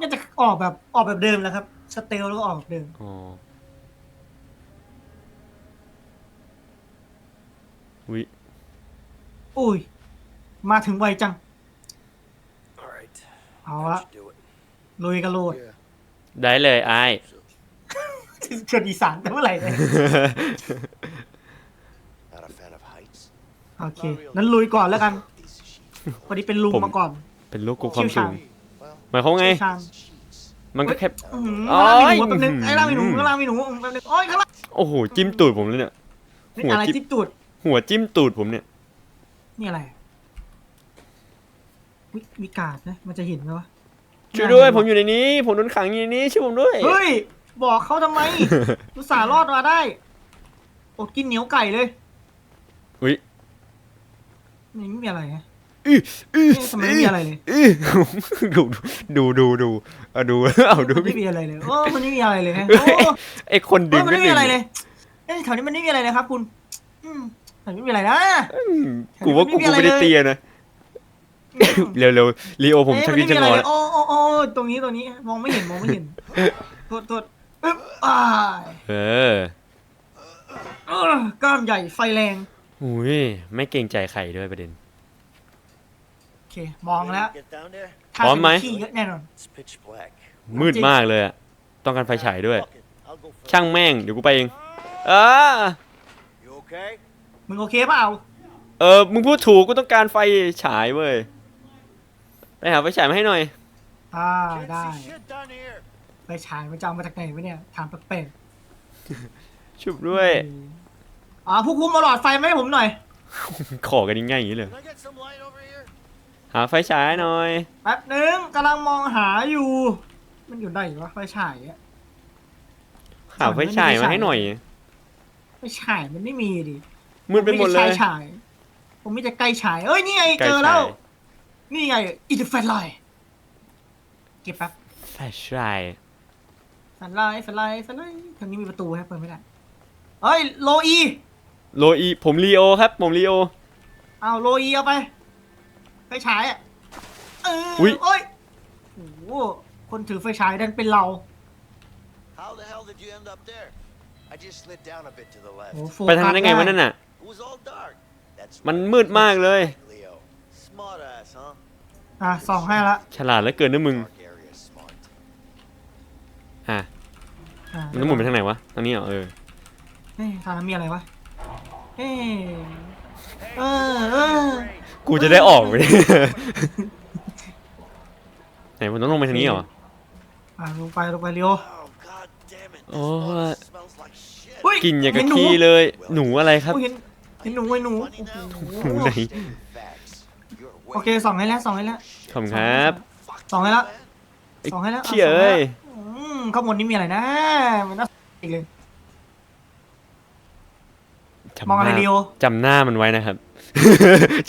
น่าจะออกแบบออกแบบเดิมแล้วครับ สเตลแล้วก็ออกแบบเดิม อ๋อวิอุ้ย มาถึงไวจัง All right. เอาละ Should do it. ลุยกันโลด Yeah. ได้เลยไอ้ายเกิดอีสานแต่เมื่อไหร่เนี่ย Not a fan of heights. โอเค นั้นลุยก่อนแล้วกัน These sheets. พอดีเป็นลุงผม มาก่อน เป็นลูกกูความสูง Well, หมายความไงทาง sheets. มันก็แค่ อื้อหือโอ้ข้างยล่างมีหนูแป๊บนึงไอ้ล่างมีหนูอื้อหือข้างล่างมีหนูแป๊บนึงโอ้ยข้างล่างโอ้โหจิ้มตูดผมเลยเนี่ย นี่หัวอะไรจิ๊บ จิ๊บตูดหัวจิ้มตูดผมเนี่ย นี่อะไรวิมีการ์ดนะมันจะเห็นไหมวะช่วยด้วย ผมอยู่ในนี้ ผมโดนขังอยู่ในนี้ช่วยผมด้วย เฮ้ย บอกเขาทำไมอุตส่าห์รอดมาได้อดกินเหนียวไก่เลยอุ้ยนี่ไม่มีอะไรไงอื้ออื้อเอ๊ะ ทำไมไม่มีอะไรเลยอื้อดูดูดูดูเอาดูเอาดูมันไม่มีอะไรเลย โอ้มันไม่มีอะไรเลยฮะเฮ้โอ้ยไอคนดึเฮ้ยงมันก็ไม่มีดึงอะไรเลยเอ้ยแถวนี้มันไม่มีอะไรเลยครับ คุณอืมแถวนี้ไม่มีอะไรนะอืมกูว่ากูไม่มีกูอะไรไม่ได้เลยเตียนะเร็วเร็วๆลีโอผมเอ้ยชักนดิ้นไมีชักอะงไรอเลแล้ยวโอ้โอ้โอ้ตรงนี้ตรงนี้มองไม่เห็นมองไม่เห็นโทษโทษอึ๊บอ้ายเออเออกล้ามใหญ่ไฟแรงอุ้ยไม่เกรงใจใครด้วยประเด็น โอเค มองแล้ว Get down there. ถ้าพร้อมไหมจะขี้เยอะแน่นอน It's pitch black. มืดมากเลยอะต้องการไฟฉายด้วย Fuck it. I'll go first. ช่างแม่งเดี๋ยวกูไปเองเออ You okay? มึงโอเคเปล่าเออมึงพูดถูกกูต้องการไฟฉายเว้ยไปหาไฟฉายมาให้หน่อย อ่า Can't ได้ see shit down here. ไฟฉายมันจะเอามาจากไหนวะเนี่ยถามแปลกชุบด้วยๆอ๋อผู้คุมมาหลอดไฟมาให้ผมหน่อย ขอกันง่ายๆอย่างนี้เลย Can I get some light over here? หาไฟฉายหน่อย แป๊บนึงกำลังมองหาอยู่ มันอยู่ไหนวะไฟฉายอะหาไฟฉายมาให้หน่อย ไฟฉายมันไม่มีดิมืดไปหมดเลผยไฉายผมมีแต่ไกลฉายเอ้ยนี่ไงไกลเจอแล้วฉายนี่ไงอินเตอร์แฟลไลท์เก็บแป๊บไฟฉายแฟลไลท์แฟลไลท์แฟลไลท์ทางนี้มีประตูให้เปิดไม่ได้เฮ้ยโลอีโลอีผมลีโอครับ ผมลีโอเอาโลอีเอาไป ไฟฉายอะเอออุ๊ยโอ้ยโอ้โหคนถือไฟฉายดันเป็นเรา How the hell did you end up there? I just slid down a bit to the left. โอ้โหโฟไปทางนั้นได้ไงกัวะสนั่นน่ะ It was all dark. That's มัน right. มืดมากเลย Leo. Smart ass, huh? อะส่องให้ละฉลาดเหลือเกินนะมึง Dark area smart. อะ อะมันต้องหมุนไปทางไหนวะทางนี้เหรอเออ เฮ้ยทางนั้นมีอะไรวะเฮ้ยเออเออ กูจะได้ออกไปดิไหนผมต้องลงไปทางนี้เหรอ อะลงไปลงไปเร็ว Oh god damn it. This Oh, place what? smells like shit. อุ้ยกินอย่างกับเห็หนูขี้เลย หนูอะไรครับอุ้ยเห็นเห็นหนูไอ้หนู Funny now. หนูไหน Stating facts. You're โอเค way ส่องให้แล้วส่องให้แล้วขอบคุณครับส่องให้แล้ว man. ส่องให้แล้วเชี่ยเอ้ยอืมข้างบนนี้มีอะไรนะมันน่าอีกเลย จำมองอะไรหน้าเร็ว จำหน้ามันไว้นะครับ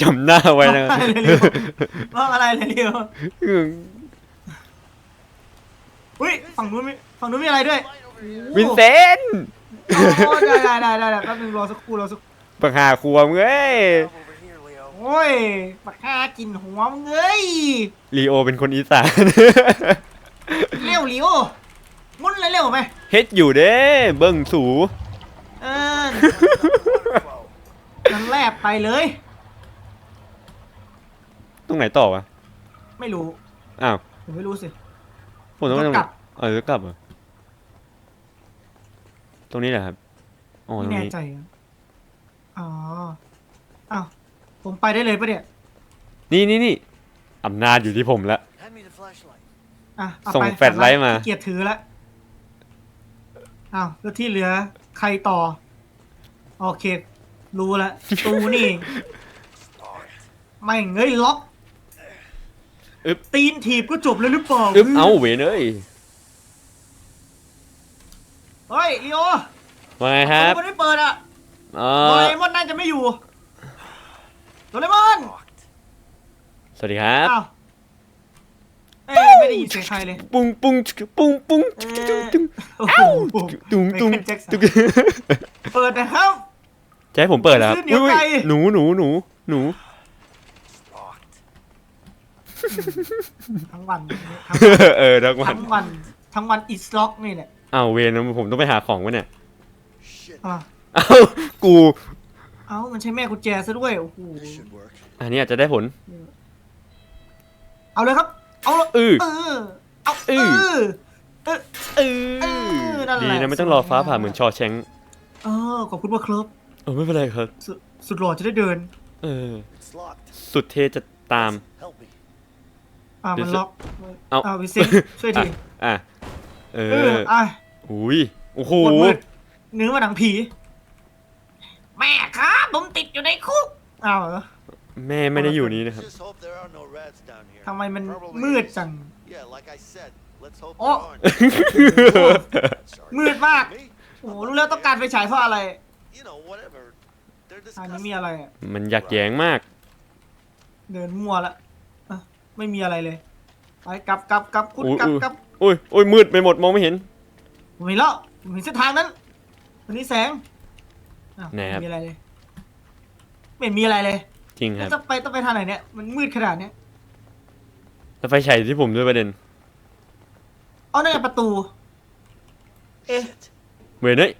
จำหน้าไว้นะครับมองอะไรเลยเร็วอุ้ยฝั่งนู้นมีฝั่งนู้นมีอะไรด้วยวินเซนต์โอ้ยได้ได้ได้ได้ได้แป๊บนึงรอสักครู่รอสักครู่ปัญหาครัวมึงเอ้ย Over here, Leo. โอ้ยปากกากินหัวมึงเอ้ยลีโอเป็นคนอีสานเร็วเร็วมุนเลยเร็วไหมเฮ็ดอยู่เด้เบิ่งสูเออนั่น แลบไปเลย ตรงไหนต่อวะ ไม่รู้ อ้าว ผมไม่รู้สิ ผมต้องไปตรงกลับ เออจะกลับเหรอตรงนี้แหละครับอ๋อตไม่รงแน่นี้ใจอะอ๋ออ้าวผมไปได้เลยปะเนี่ยนี่นี่นี่อำนาจอยู่ที่ผมละ Hand me the flashlight. อะเอาส่งไปแฟลชไลท์มา ขี้เกียรถือละอ้าวแล้วที่เหลือใครต่อ โอเค รู้ละตูนี่ ไม่งเงยล็อกอึ๊บ ตีนถีบก็จบเลยหรือเปล่าอึ๊บเอ้าเวนเอ้ยเฮ้ยลีโอว่าไงครับมันไม่เปิดอะเอ่โดอเรมอนน่าจะไม่อยู่โดเรมอนสวัสดีครับ อ้าวเอ้ยไม่ได้ยินเสียงใครเลย ปุ้งปุ้งปุ้งปุ้งเอตุ้งอตุ้งโอ้โหตุ้งตุ้งไมเคิลแจ็คสันตุ้ง เปิดนะครับ จะให้ผมเปิดเหรอครับซื้อเหนียวอุ้ยไก่ หนูหนูหนูหนู Locked. ทั้งวันทั้งเออทั้งวัน ทั้งวันทั้งวันอิสล็อกนี่แหละอ้าวเวรผมต้องไปหาของวะเนี่ย Shit. อะเอ้ากู เอ้ามันใช้แม่กุญแจซะด้วยโอ้โห This should work. อันนี้อาจจะได้ผล เอาเลยครับ เอาเลยเออเออเอาเอเอออเออเอเออนั่นแหละ ดีนะไม่ต้องรอฟ้าผ่าเหมือนชอแชงเออขอบคุณมากครับเออไม่เป็นไรครับ สุดสุดหล่อจะได้เดิน เออ It's locked. สุดเทจะตาม Help me. อ่าเดี๋มัยวนล็อกเอาอ่าวิเซนช่วยทีอะเอเออออะอุ้ยโอ้โหหมดมืดเนื้อมาหนังผี แม่ครับผมติดอยู่ในคุกอ้าวเหรอ แม่ไม่ได้อยู่นี้นะครับ Just hope there are no rats down here. ทำไมมัน Probably มืด is. จัง Yeah, like I said, let's hope Oh. there aren't. Sorry. มืดมาก Me? โอ้โหรู้แล้วต้องการไฟฉายเพราะอะไร You know, whatever. They're อันนี้ disgusting. มีอะไรอะมันอยากแย้งมาก เดินมั่วละอะไม่มีอะไรเลย ไปกลับกลับกลับคุณอุ้ยกลับอุ้ยกลับอุ้ยอุ้ยมืดไปหมดมองไม่เห็น ผมเห็นแล้วผมเห็นเส้นทางนั้นวันนี้แสงอ้าวไหนครับ ไม่มีอะไรเลยไม่เห็นมีอะไรเลยจริงคแล้รัวบจะไปต้องไปทางไหนเนี่ยมันมืดขนาดเนี้ยแล้วไฟฉายที่ผมด้วยประเด็นเอานั่นไงประตู เอ๊ะ Shit. เวยเนย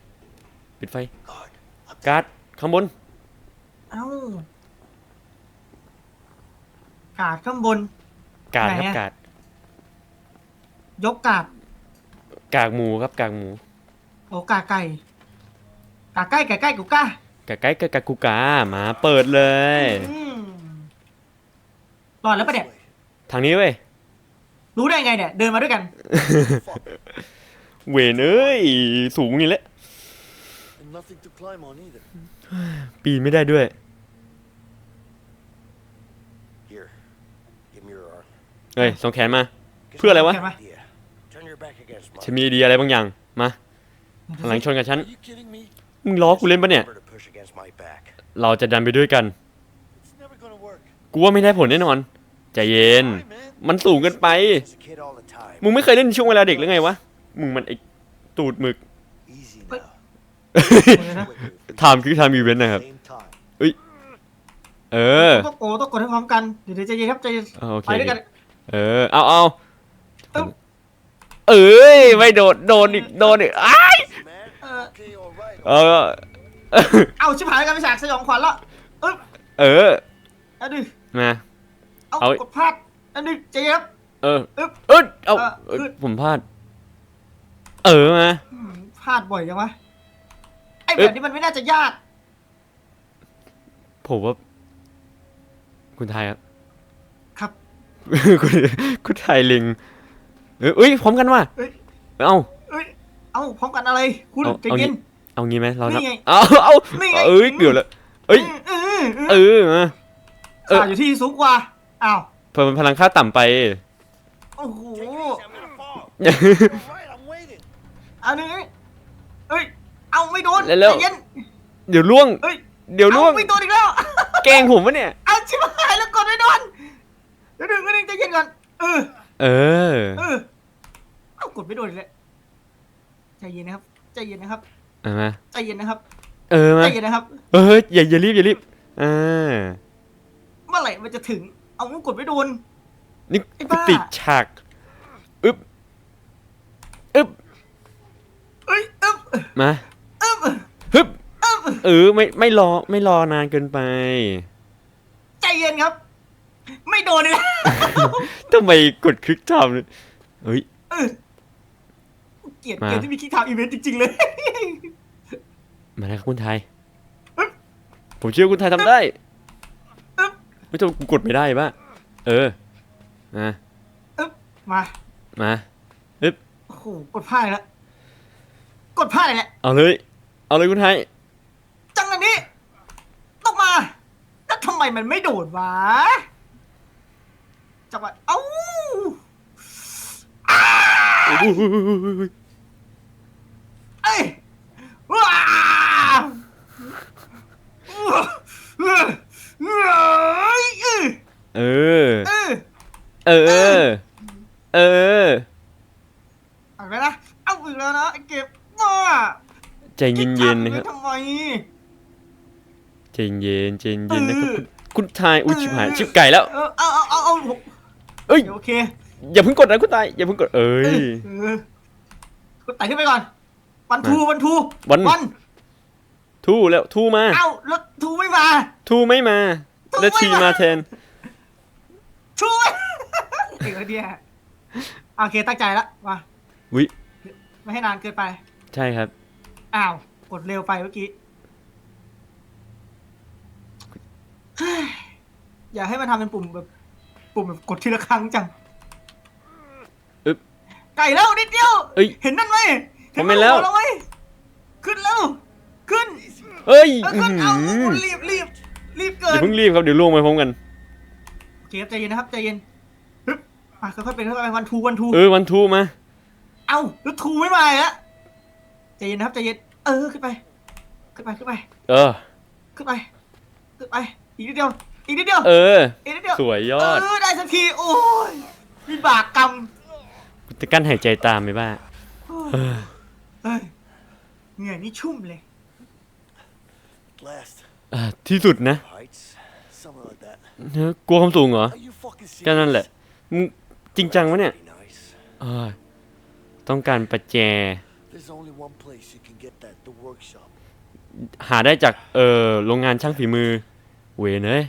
ปิดไฟ Guard. Up การ์ดข้างบน เอ้ากาดข้างบน การ์ดไหนครับอะ การ์ดยกกาดกากหมูครับกากหมูโอ้กาไก่กาไก่ไก่ไก่กูก้ากากไก่กากากูกามาเปิดเลย อืมรอดแล้วปะเนี่ย this way. ทางนี้เว้ย รู้ได้ไงเนี่ย เดินมาด้วยกัน Fuck. เวยเนยสูงนี่แหละ And nothing to climb on either. ปีนไม่ได้ด้วย Here. Give me your arm. เฮ้ยส่งแขนมา Guess เพื่ออะไรวะแกมา idea. Turn your back against ฉัน mine. มีไอเดียอะไรบางอย่าง มาหันหลังชนกับฉัน Are you kidding me? มึงล้อกูเล่นปะเนี่ย Remember to push against my back. เราจะดันไปด้วยกัน It's never gonna work. กูว่าไม่ได้ผลแน่นอน ใจเย็น Try, man. มันสูงเกินไป As a kid all the time. มึงไม่เคยเล่นช่วงเวลาเด็กหรือไงวะ มึงมันไอตูดหมึก Easy Wait. now. เดี๋ยวนะ ไทม์คือไทม์อีเวนต์นะครับ Same time. เออต้องโอ้ต้องกดให้พร้อมกันเดี๋ยวเดี๋ยวใจเย็นครับใจเย็นเอาโอเคไปด้วยกัน เออ เอาเอาเอ้าเอ้ยไม่โดดโดนอีกโดนอีกอ้าย Easy, man. Uh, okay, all right. เออ เอาชิบหายกันไปฉากสยองขวัญละเอ้ยเอออันนี้มาเอาเอากดพลาดอันนี้ใจเย็นครับเอออึ๊บเอยเอาเออเอ้ยขึ้นผมพลาด เออมาอืมพลาดบ่อยจังวะไอ้เอ๊ะแบบนี้มันไม่น่าจะยาก ผมว่า คุณไทยครับ ครับ คุณคุณไทยลิงเอยเอ้ยพร้อมกันว่ะเอ้ย เอาเอ้ย เอาพร้อมกันอะไร คุณเอาใจเอาเย็น เอางี้ไหมเรานี่ไงเอาเอานี่ไง เอ้ยเกือบแล้ว เอ้ยเออเอเอออมาเออขาอยู่ที่สูงกว่า อ้าว เพิ่มพลังค่าต่ำไป โอ้โห Take it easy, I'm gonna fall. all right, I'm waiting. อันนี้เอ้ย เอาไม่โดนเร็วๆ ใจเย็นเดี๋ยวล่วงเอ้ยเดี๋ยวล่วง เอาไม่โดนอีกแล้ว แกล้งผมปะเนี่ย เอาชิบหายแล้วกดไม่โดนเดี๋ยวหนึ่งก็หนึ่งใจเย็นก่อนเออเออ เออเอากดไม่โดนอีกแล้วใจเย็นนะครับ ใจเย็นนะครับเอามาใจเย็นนะครับเออมาใจเย็นนะครับ เอออย่าอย่ารีบอย่ารีบอ่าเมื่อไหร่มันจะถึง เอากดไม่โดน นี่ไอ้บ้า ติดฉากอึ๊บอึ๊บเอ้ยอึ๊บมาอึ๊บฮึบอึ๊บ เออไม่ไม่รอไม่รอนานเกินไป ใจเย็นครับ ไม่โดนเลยทำไมกดคลิกทำเนี่ยเฮ้ย เออเกลียดมา เกลียดที่มีคิกทาวอีเวนต์จริงๆเลย มาแล้วครับคุณไทย อึ๊บผมเชื่อคุณไทยทำได้อึ๊บ ไม่ต้องกูกดไม่ได้ปะเออมาอึ๊บมามาอึ๊บโอ้โหกดพลาดอีกแล้วกดพลาดอีกแล้วเอาเลย เอาเลยคุณไทย จังอันนี้ ต้องมา แล้วทำ ไมมันไม่โดดวะ จังหวะเอ้าเอ้ยว้าวเอ้ยเอ้ยเออเอ้ยเออ เออเอาไปนะเอาอีกแล้วนะไอ้เก็บว่าใจเย็นๆนะครับ ทำไม ใจเย็นใจเย็นนะครับเออคุณคุณไทยอุ้ยชิบหายชิบไก่แล้วเออเอาเอาเอาเอาเอ้ยโอเคอย่าเพิ่งกดนะคุณตายอย่าเพิ่งกดเอ้ยเออก็ไต่ขึ้นไปก่อนวันทูวันทูวันวันทูแล้วทูมาเอ้าแล้วทูไม่มาทูไม่มาทูแล้วไม่ทีมามาแทนทูไอ้เดียโอเคตั้งใจละมาวิไม่ให้นานเกินไป ใช่ครับอ้าวกดเร็วไปเมื่อกี้เฮ้ย อย่าให้มันทำเป็นปุ่มแบบปุ่มแบบกดทีละครั้งจังอึ๊บไก่แล้วนิดเดียวเอ้ยเห็นนั่นไหมผมเห็นแล้วหัแล้วไหมขึ้นแล้วขึ้นเอ้ยเอออื้อขึ้นหืเอาอรีบรีบรีบเกิอย่านเพิ่งรีบครับเดี๋ยวล่วงไปพร้อมกัน โอเคครับใจเย็นนะครับใจเย็นฮึบอะค่อยๆเป็นค่อยๆไปวันทูวันทูเออวันทูมา เอ้าแล้วทูไม่มาแล้วใจเย็นนะครับใจเย็นเออขึ้นไป ขึ้นไปขึ้นไป เออ ขึ้นไป ขึ้นไป อีกนิดเดียว อีกนิดเดียว เออ อีกนิดเดียวสวยยอด เออได้สักทีโอ้ยมีบากกรรมจะกั้นหายใจตามไหมบ้าเออเฮ้ยเหงื่อนี่ชุ่มเลย Last อะที่สุดนะ heights, something like that. เนอะกลัวความสูงเหรอ Are you fucking serious? ก็นั่นแหละมึงจริงจังวะเนี่ย Pretty nice. เออต้องการประแจ There's only one place you can get that, the workshop. หาได้จากเออโรงงานช่างฝีมือ เวยเนย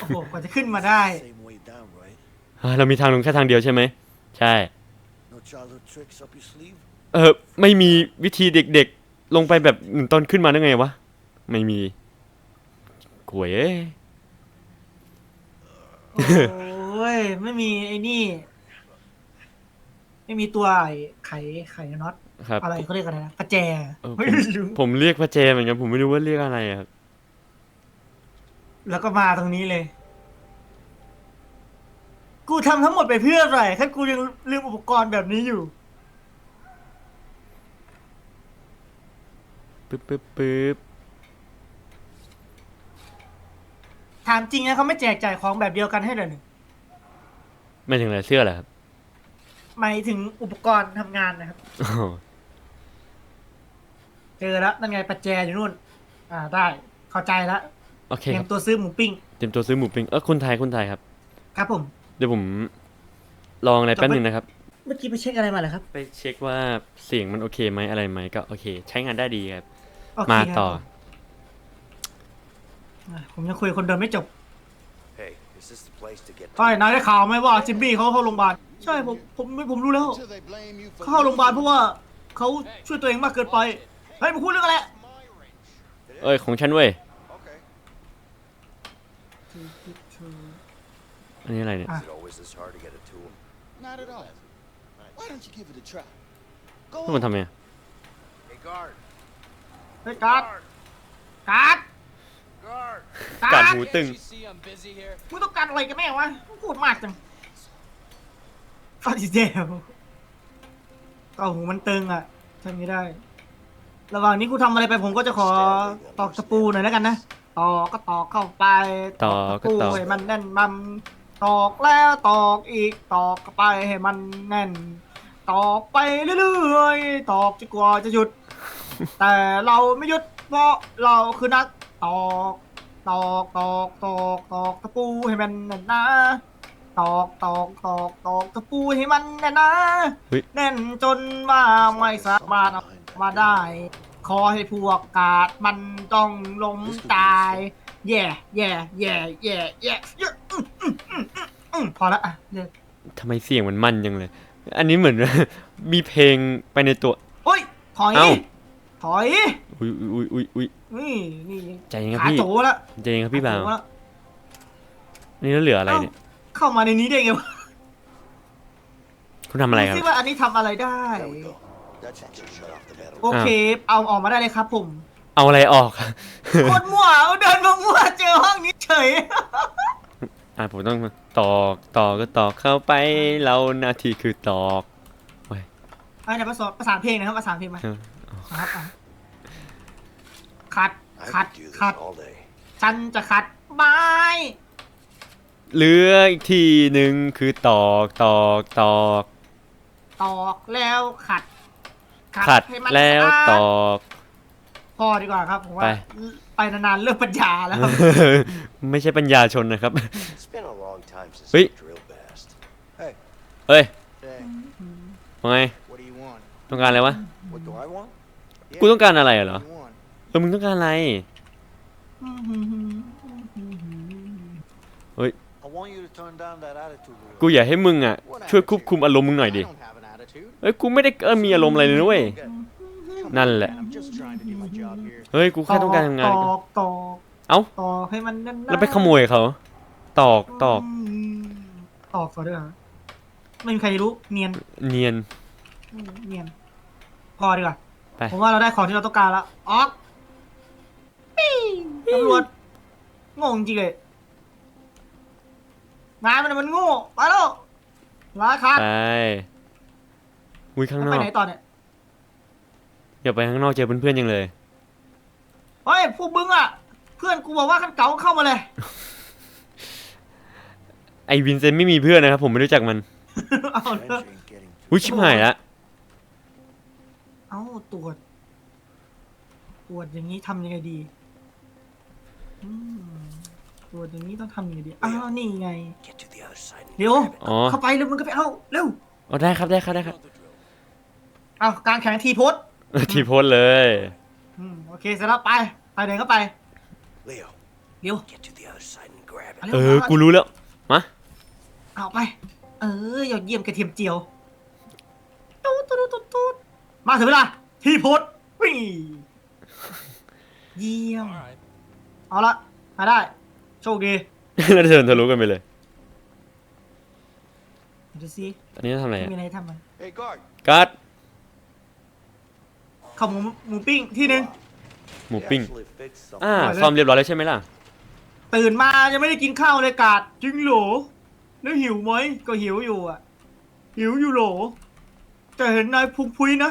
โอ้โหกว่าจะขึ้นมาได้ Same way down, right? อะเรามีทางลงแค่ทางเดียวใช่ไหม ใช่ No childhood tricks up your sleeve? เออไม่มีวิธีเด็กๆ ลงไปแบบเหมือนตอนขึ้นมาได้ไงวะ ไม่มีกวยเอ้ยโอ้ยไม่มีไอ้นี่ ไม่มีตัวไอ้ไขไขน็อตครับ อะไรเขาเรียกอะไรนะประแจเออผมไม่รู้ผมเรียกประแจเหมือนกันผมไม่รู้ว่าเรียกอะไรอะครับ แล้วก็มาตรงนี้เลย กูทำทั้งหมดไปเพื่ออะไรแค่กูยังลืมอุปกรณ์แบบนี้อยู่ ปึ๊บปึ๊บปึ๊บถามจริงนะเขาไม่แจกจ่ายของแบบเดียวกันให้เลยหนึ่งไม่ถึงอะไรเสื้อเหรอครับหมายถึงอุปกรณ์ทำงานนะครับอ๋อเจอแล้วนั่นไงประแจอยู่นู่น อ่าได้ เข้าใจแล้ว โอเคเตรีคยรัมบตัวซื้อหมูปิ้ง เตรียมตัวซื้อหมูปิ้งเออคุณไทยคุณไทยครับ ครับผม เดี๋ยวผมลองอะไรแป๊บหนึงนะครับ เมื่อกี้ไปเช็คอะไรมาเหรอครับไปเช็คว่าเสียงมันโอเคไหมอะไรไหมก็โอเค ใช้งานได้ดีครับโอเคมาครับต่อ อะผมยังคุยกับคนเดิมไม่จบ Hey, is this the place to get ใช่ นายได้ข่าวไหมว่าจิมมี่เขาเข้าโรงพยาบาล ใช่ผมผมผมรู้แล้ว Till they blame you for เขาเข้าโรงพยาบาลเพราะว่าเขาช่วยตัวเองมากเกินไป เฮ้ยมึงพูดเรื่องอะไร เอ้ยของฉันเว้ย Okay. อั นนี้อะไรเนี่ย Ah. Is it always this hard to get a tool? Not at all. Why don't you give it a try? Go แล้วมันทำ on. ไง Hey, guard. เฮ้ยการ์ดการ์ด Guard. กักาดร์ดหูตึง You see I'm busy here. มึงต้องการอะไรกันแน่วะมึงพูดมากจังฟาดิเดลเต่าหูมันตึงอะทำไม่ได้ ระหว่างนี้กูทำอะไรไปผมก็จะขอตอกตะปูหน่อยแล้วกันนะตอกก็ตอกเข้าไปตอกก็ตะปูตอกให้มันแน่นบัม ตอกแล้วตอกอีกตอกเข้าไปให้มันแน่น ตอกไปเรื่อยๆ ตอกจนกว่าจะหยุด แต่เราไม่หยุดเพราะเราคือนักตอกตอกตอกตอกตอกตะปูให้มันแน่นหนาตอกตอกตอกตอกตะปูให้มันแน่นหนาเฮ้ย แน่นจนว่าไม่สามารถเอามาได้ ขอให้พวกกาดมันต้องล้มตาย แย่แย่แย่แย่แย่แย่อื้ออื้ออื้ออื้ออื้อพอละอะเลิกทำไมเสียงมันมั่นยังเลย อันนี้เหมือน มีเพลงไปในตัว โอ้ยถอยเอ้า ถอยอุ้ยอุ้ยอุ้ยอุ้ย นี่นี่ใจเย็นครับขาพี่ โจละใจเย็นครับพี่บ่าวขโจละนี่แล้วเหลืออะไรเนี่ย เอ้าเข้ามาในนี้ได้ไงวะคุณทำอะไรครับดูสิว่าอันนี้ทำอะไรได้ There we go. That should just shut off the metal. โอเค เอาออกมาได้เลยครับผม เอาอะไรออก โคตรมั่วเอาเดินมามั่วเจอห้องนี้เฉย อะผมต้องตอกตอกก็ตอกเข้าไปเราหน้าที่คือตอกไอ้เนี่ยประสานประสานเพลงนะครับประสานเพลงมาเออครับอะคัด I คัด could do this คัด all day. ฉันจะคัดไม้เหลืออีกทีหนึ่งคือตอกตอกตอก ตอกแล้วขัดขัดให้มันแล้วสะอาดตอกพ อดีกว่าครับผมว่าไป ไปนานๆเริ่มปัญญาแล้วครับ ไม่ใช่ปัญญาชนนะครับ It's been a long time since Wait. I drilled past. เอ้ย Hey, ว่าไง what do you want? ต้องการอะไรวะ What do I want? กูต้องการอะไรเหรอ What do you want? เออ มึงต้องการอะไร I want you to turn down that attitude. of กู yours. อยากให้มึงอะช่วยควบคุมอารมณ์มึงหน่อย I ดิ don't have an attitude. เอ้ย กูไม่ได้เออมีอารมณ์อะไรเลยนะเว้ย Come นั่น on, แหละ man, I'm just trying to do my job here. เฮ้ย กูแค่ต้องการทำงาน ตอกตอกเอ้า ตอกให้มันแน่นๆแล้วไปขโมยเขา ตอกตอกมตอกก่อนด้วยเหรอไม่มีใครรู้เนียนเนียนอืมเนียนพอดีกว่าไป ผมว่าเราได้ของที่เราต้องการแล้วออกปิ้งตำรวจงงจริงเลยนายมันมันโง่ไปแล้วลาคาดไปอุ้ยข้างนไปอก ไหนต่อเนี่ย อย่าไปข้างนอกเจอเพื่อนๆยังเลย เฮ้ยพวกมึงอะ เพื่อนกูบอกว่าขั้นเก่าเข้ามาเลย ไอวินเซนต์ไม่มีเพื่อนนะครับ ผมไม่รู้จักมันเอาเลย Trench ain't getting through. อุ้ยชิบหายละเอาตรวจตรวจอย่างนี้ทำยังไงดีอืมตรวจอย่างนี้ต้องทำยังไงดีอ้าวนี่ไง Get to the other side. and เดี๋ยว grab it. อ๋อเข้าไปเร็วมึงก็ไปเอาเร็วอ๋อได้ครับได้ครับได้ครับ เอากลางแข่งทีโพส ทีโพสเลย อืมโอเคเสร็จแล้วไปไปไหนก็ไป Leo, เร็ว get to the other side and grab เอา it. เร็วเออ กูรู้แล้ว มา เอาไป เออยอดเยี่ยมกระเทียมเจียวตูดตูดตูดตูดมาถึงเวลา ทีโพสวิ่งเยี่ยม เอาละมาได้ โชคดีแล้วเดินทะลุกันไปเลย ดูสิอันนี้ทำอะไรอะมีอะไรให้ทำมัน Hey, guard. การ์ด ข้าวหมูหมูปิ้งที่หนึ่งหมูปิ้ง Actually fixed something. อ่าอร่อยเลยซ่อมเรียบร้อยแล้วใช่ไหมล่ะ ตื่นมายังไม่ได้กินข้าวเลยกาดจริงเหรอแล้วหิวไหมก็หิวอยู่อะ หิวอยู่เหรอแต่เห็นนายพุงพุยนะ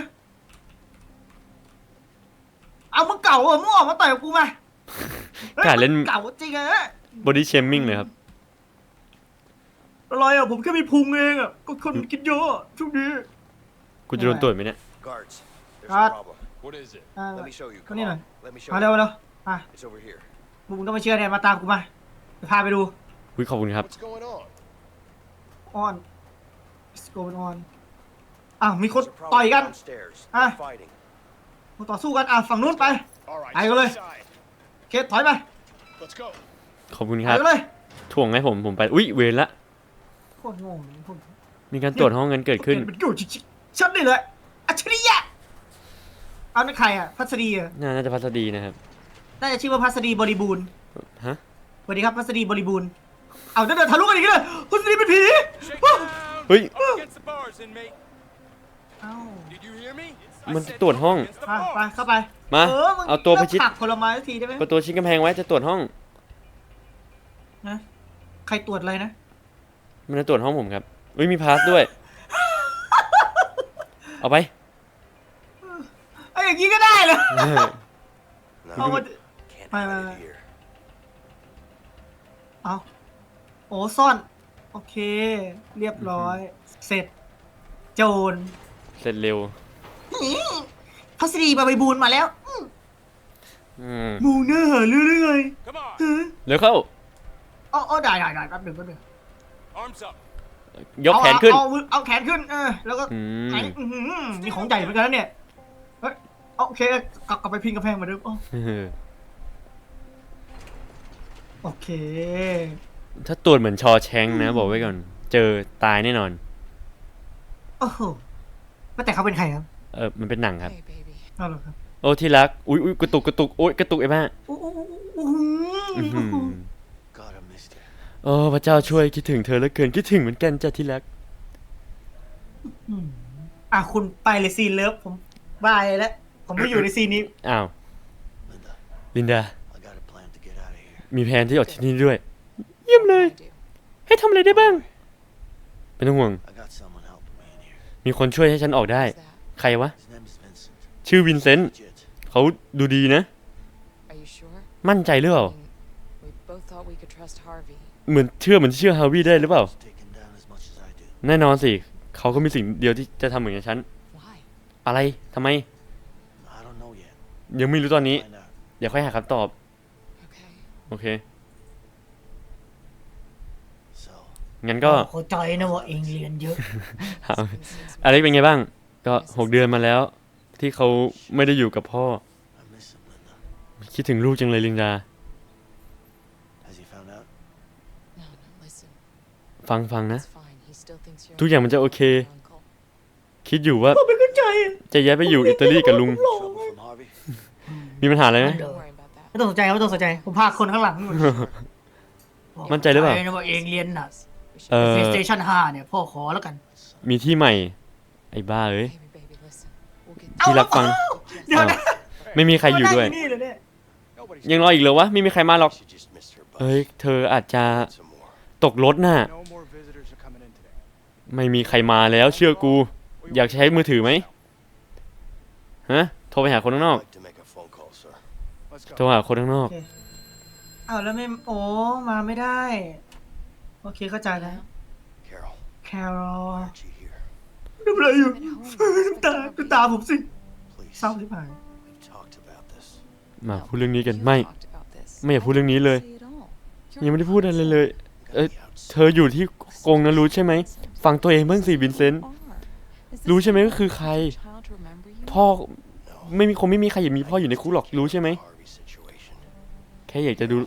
เอามึงเก่าเหรอมึงออกมาต่อยกับกูมาฮ้ยกาดเล่น มึงเก่าจริงอะบอดี้เชมมิ่งเลยครับ อะไรอะผมแค่มีพุงเองอะก็คนกินเยอะอะช่วงนี้ กูจะโดนตรวจไหมเนี่ย Guards, there's Guard. a problem. What is it? อ่า Let me show you. Come Come here. on. Let me show มาเร็ว you. เร็วอะ It's over here. มึงต้องมาเชื่อเนี่ยมาตามกูมาจะพาไปดูอุ้ยขอบคุณครับ What's going on? ออน Let's go on อ้าวมีคน There's a ต่อย problem กัน downstairs. Ah. They're fighting. มึงต่อสู้กันอะฝั่งนู้นไป All right, Ahí, step ole. aside. เคสถอยไป Let's go. ขอบคุณไปครับกันเลยถ่วงให้ผมผมไปอุ้ยเวรละโคตรโง่เลยพวกมีการตรวจห้องกันเกิดขึ้นเป็นอยู่จริงๆชัดเลยเลยอัจฉริยะ เอานั่นใครอะ พัสดีอะน่าน่าจะพัสดีนะครับ น่าจะชื่อว่าพัสดีบริบูรณ์ฮะ สวัสดีครับพัสดีบริบูรณ์เอาเดินทะลุกันอีกเลยพัสดีเป็นผี Shake down. เฮ้ย Up against the bars, inmate. เอ้า Did you hear me? มันตรวจห้อง Against the ไปไป bars. เข้าไปมาเออมึงเอาตัวประชิด เลิกผลักผลไม้สักทีได้ไหมประตูชิดกำแพงไว้จะตรวจห้อง นะใครตรวจอะไรนะ มันจะตรวจห้องผมครับอุ้ยมีพาสด้วย เอาไป ไอ้ยอย่างนี้ก็ได้เลย No, เอามา can't Bye, hide bye, it bye. here. เอาโอ้ซ่อน โอเค เรียบร้อย เสร็จ โจรเสร็จเร็วพัสดีบริบูรณ์มาแล้วอืมอืมหมูเนื้อหาเรื่องได้ไง Come on. ฮะเร็วเข้าอ๋ออ๋อได้ได้ได้แป๊บหนึ่งแป๊บหนึ่ง Arms up. ยกแขนขึ้น เอาเอามือเอาแขนขึ้นเออแล้วก็อืม ไหนอื้อหือมีของใหญ่เหมือนกันนะเนี่ยเฮ้ยเอา โอเคกลับกลับไปพิงกระแพงเหมือนเดิมอ๋อโอเค ถ้าตรวจเหมือนชอแชงนะ บอกไว้ก่อน เจอตายแน่นอน โอ้โหว่าแต่เขาเป็นใครครับเออมันเป็นหนังครับ Hey, baby. เอาเหรอครับโอ้ที่รัก อุ้ยอุ้ยกระตุกกระตุกโอ้ยกระตุกไอ้บ้าโอ้โหโอ้โหอื้อหือ God, I missed you. โอ้พระเจ้าช่วยคิดถึงเธอเหลือเกินคิดถึงเหมือนกันจ้ะที่รักอืมอะคุณไปเลยซีนเลิฟผมบายแล้ว ผมไม่อยู่ในซีนนี้ อ้าว Linda, ลินดา I got a plan to get out of here. มีแผนที่ออกที่นี่ด้วย เยี่ยมเลย I do. ให้ทำอะไรได้บ้าง เป็นห่วง I got someone helping me in here. มีคนช่วยให้ฉันออกได้ Who's that? ใครวะ His name is Vincent. ชื่อวินเซนต์ Legit. เขาดูดีนะ Are you sure? มั่นใจหรือเปล่า I mean, we both thought we could trust Harvey. เหมือนเชื่อเหมือนเชื่อฮาวิได้หรือเปล่า He's taken down as much as I do. แน่นอนสิ เขาก็มีสิ่งเดียวที่จะทำเหมือนกับฉัน Why? อะไรทำไม I don't know yet. ยังไม่รู้ตอนนี้ Find out. เดี๋ยวค่อยหาคำตอบ Okay. โอเค So, งั้นก็เข้าใจนะว่าเองเรียนเยอะเอาอะไรเป็นไงบ้าง ก็หกเดือนมาแล้ว ที่เขาไม่ได้อยู่กับพ่อ I miss him, Linda. คิดถึงลูกจังเลยลินดา Has he found out? No, no, listen. ฟังฟังนะ It's fine. He still thinks you're ทุกอย่างมันจะโอเค your uncle. คิดอยู่ว่าไม่เข้าใจจะย้ายไปอยู่อิตาลีกับลุง Trouble from Harvey? มีปัญหาอะไรไหมเดี๋ยว Don't worry about that. ไม่ต้องสนใจครับไม่ต้องสนใจ ผมพาคนข้างหลังนู่นมั่นใจหรือเปล่านะว่าเองเรียนหนัก We should เออ PlayStation 5เนี่ยพ่อขอแล้วกัน มีที่ใหม่ ไอ้บ้าเอ้ย Baby, baby, listen. We'll get ที่รักฟังเดี๋ยวนะไม่มีใครอยู่ด้วย มานั่งนี่เลยเนี่ย Nobody's ยังรออีกเหรอวะ ไม่มีใครมาหรอก She just missed her bus. เอ้ย เธออาจจะ Some more. ตกรถน่ะ No more visitors are coming in today. ไม่มีใครมาแล้วเชื่อกู อยากใช้มือถือไหมฮะ โทรไปหาคนข้างนอก I'd like to โทร go. หาคนข้างนอก อ้าวแล้วไม่โอ้มาไม่ได้ โอเคเข้าใจแล้ว Carol, แครอล aren't you here? ดูอะไรอยู่ น้ำตาน้ำตาผมสิ Please. เศร้าที่ผ่าน We've talked about this. มา No, พูดเรื่องนี้กัน you ไม่ talked about this. ไม่อยากพูดเรื่องนี้เลย Say it all. You're ยังไม่ได้พูดอะไรเลย I'm เอ้ย gonna be out เธออยู่ที่กรงนะรู้ใช่ไหมฟังตัวเองบ้างสิวินเซนต์ รู้ใช่ไหมว่าคือใคร พ่อ No. ไม่มีคงไม่มีใครอยากมีพ่ออยู่ในคุกหรอกรู้ใช่ไหม Harvey situation. แค่อยากจะดู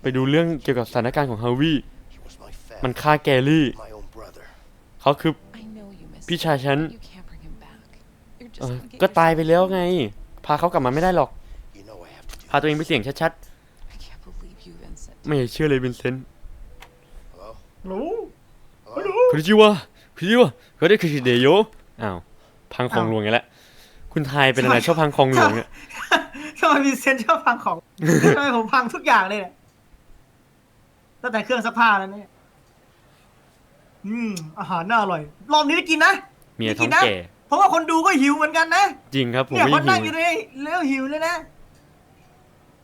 ไปดูเรื่องเกี่ยวกับสถานการณ์ของฮาวิ He was my มัน family, ฆ่าแกรี่ my own brother. เขาคือพี่ชายฉันเออก็ตายไปแล้วไง พาเขากลับมาไม่ได้หรอก You know I have to do พาตัวเองไปเสี่ยงชัดๆ ไม่อยากเชื่อเลยวินเซนต์ Hello? รู้ Hello? คุณจิวะคุณจิวะเขาได้คือชิเดโยอ้าว พังของหลวงไงละ คุณทายเป็นอะไรชอบพังของหลวงเนี่ย ทำไมมีเซนชอบพังของ ทำไมผมพังทุกอย่างเลยเนี่ยตั้งแต่เครื่องซักผ้าแล้วเนี่ย อืม อาหารน่าอร่อย รอบนี้ได้กินนะ เมียได้ท้กิองนะแก่ เพราะว่าคนดูก็หิวเหมือนกันนะ จริงครับผมเนี่ยไม่คนหินั่งวอยู่เลยแล้วหิวเลยนะ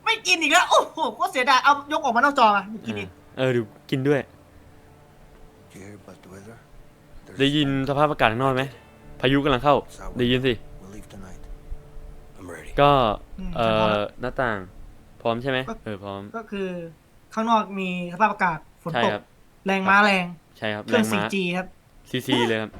ไม่กินอีกแล้ว โอ้โหก็เสียดายเอายกออกมานอกจออะไม่กินอีก เออดูกินด้วย Did you hear about the weather? There's ได้ยินสภาพอากาศข้างนอกไหมพายุกำลังเข้า ได้ยินสิ We'll leave tonight. I'm ready. ก็ อืมเอ่ฉันพร้อมอแล้วหน้าต่าง พร้อมใช่ไหมก็เออพร้อม ก็คือข้างนอกมีสภาพอากาศฝนใช่ตก ครับ แรงม้าแรง ใช่ครับเครื่องแม้า 4G ครับ ซีซีเลยครับ